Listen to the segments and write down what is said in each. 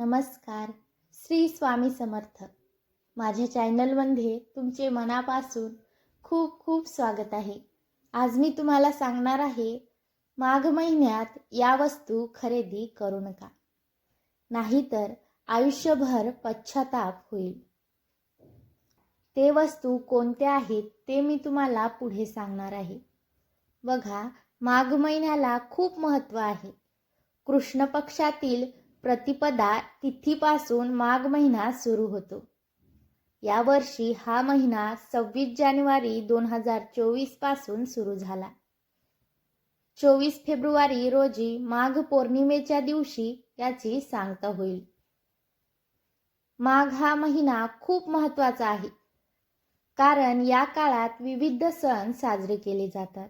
नमस्कार. श्री स्वामी समर्थ. माझ्या चॅनलमध्ये तुमचे मनापासून खूप खूप स्वागत आहे. आज मी तुम्हाला सांगणार आहे माघ महिन्यात या वस्तू खरेदी करू नका. नाहीतर आयुष्यभर पश्चाताप होईल. ते वस्तू कोणत्या आहेत ते मी तुम्हाला पुढे सांगणार आहे. बघा माघ महिन्याला खूप महत्त्व आहे. कृष्ण पक्षातील प्रतिपदा तिथीपासून माघ महिना सुरू होतो. यावर्षी हा महिना सव्वीस जानेवारी दोन हजार चोवीसपासून सुरू झाला. चोवीस फेब्रुवारी रोजी माघ पौर्णिमेच्या दिवशी याची सांगता होईल. माघ हा महिना खूप महत्त्वाचा आहे. कारण या काळात विविध सण साजरे केले जातात.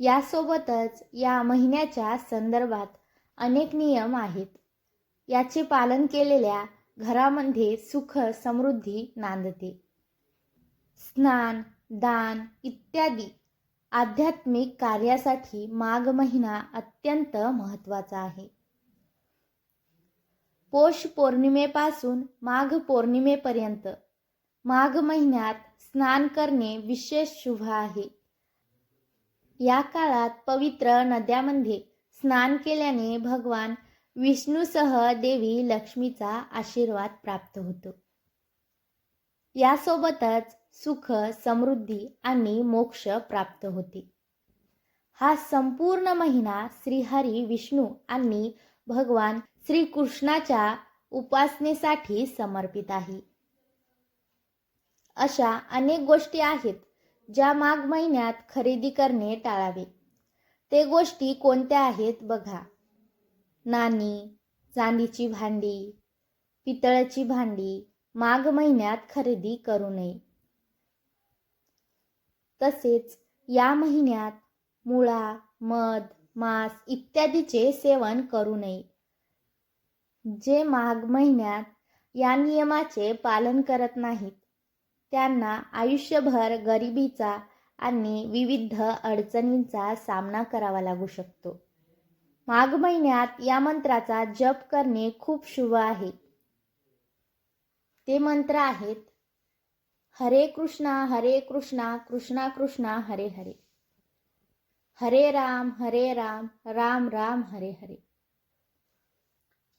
यासोबतच या महिन्याच्या संदर्भात अनेक नियम आहेत. याचे पालन केलेल्या घरामध्ये सुख समृद्धी नांदते. स्नान दान इत्यादी आध्यात्मिक कार्यासाठी माघ महिना अत्यंत महत्त्वाचा आहे. पौष पौर्णिमेपासून माघ पौर्णिमेपर्यंत माघ महिन्यात स्नान करणे विशेष शुभ आहे. या काळात पवित्र नद्यामध्ये स्नान केल्याने भगवान विष्णूसह देवी लक्ष्मीचा आशीर्वाद प्राप्त होतो. यासोबतच सुख समृद्धी आणि मोक्ष प्राप्त होते. हा संपूर्ण महिना श्रीहरी विष्णू आणि भगवान श्रीकृष्णाच्या उपासनेसाठी समर्पित आहे. अशा अनेक गोष्टी आहेत ज्या माघ महिन्यात खरेदी करणे टाळावे. ते गोष्टी कोणत्या आहेत बघा. नाणी चांदीची भांडी पितळाची भांडी माघ महिन्यात खरेदी करू नये. तसेच या महिन्यात मुळा मध मांस इत्यादीचे सेवन करू नये. जे माघ महिन्यात या नियमाचे पालन करत नाहीत त्यांना आयुष्यभर गरिबीचा आणि विविध अडचणींचा सामना करावा लागू शकतो. माघ महिन्यात या मंत्राचा जप करणे खूप शुभ आहे. ते मंत्र आहेत हरे कृष्णा हरे कृष्णा कृष्णा कृष्णा हरे हरे. हरे राम हरे राम राम राम हरे हरे.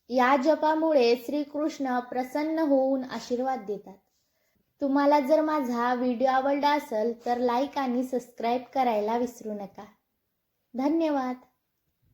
या जपामुळे श्रीकृष्ण प्रसन्न होऊन आशीर्वाद देतात. तुम्हाला जर माझा व्हिडिओ आवडला असेल तर लाईक आणि सबस्क्राईब करायला विसरू नका. धन्यवाद.